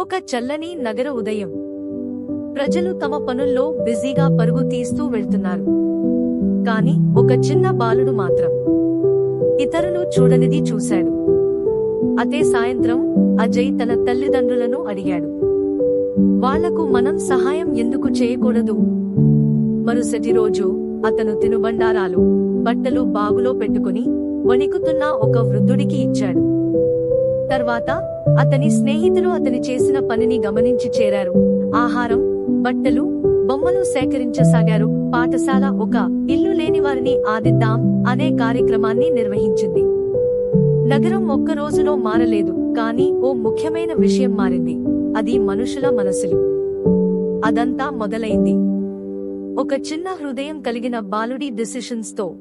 ఒక చల్లని నగర ఉదయం. ప్రజలు తమ పనుల్లో బిజీగా పరుగు తీస్తూ వెళ్తున్నారు. కాని ఒక చిన్న బాలుడు మాత్రం ఇతరులు చూడనిది చూశాడు. అదే సాయంత్రం అజయ్ తన తల్లిదండ్రులను అడిగాడు. వాళ్ళకు మనం సహాయం ఎందుకు చేయకూడదు? మరుసటి రోజు అతను తినుబండారాలు బట్టలు బాగులో పెట్టుకుని వణికుతున్న ఒక వృద్ధుడికి ఇచ్చాడు. తర్వాత అతని స్నేహితులు అతని చేసిన పనిని గమనించి చేరారు. ఆహారం బట్టలు బొమ్మలు సేకరించసాగారు. పాఠశాల ఒక ఇల్లు లేని వారిని ఆదిద్దాం అనే కార్యక్రమాన్ని నిర్వహించింది. నగరం ఒక్క రోజులో మారలేదు కానీ ఓ ముఖ్యమైన విషయం మారింది. అది మనుషుల మనసులు. అదంతా మొదలైంది. ఒక చిన్న హృదయం కలిగిన బాలుడి డిసిషన్స్తో